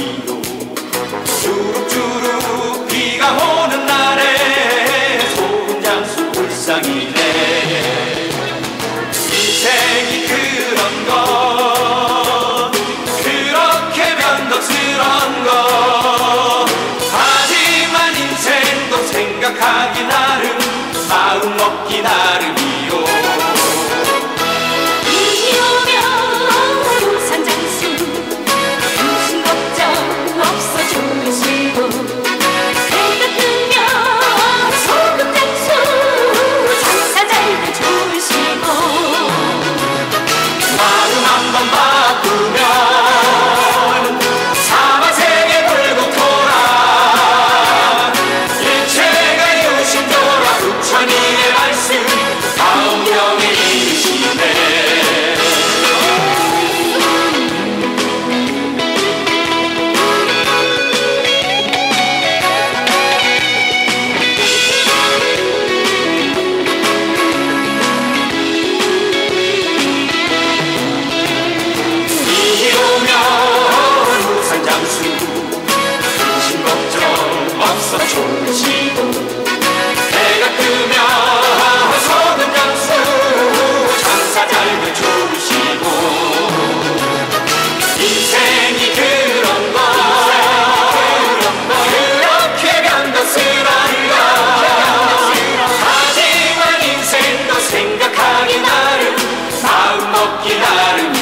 위로 주룩주룩 비가 오는 날에 소금장수 불상이네. quitarme.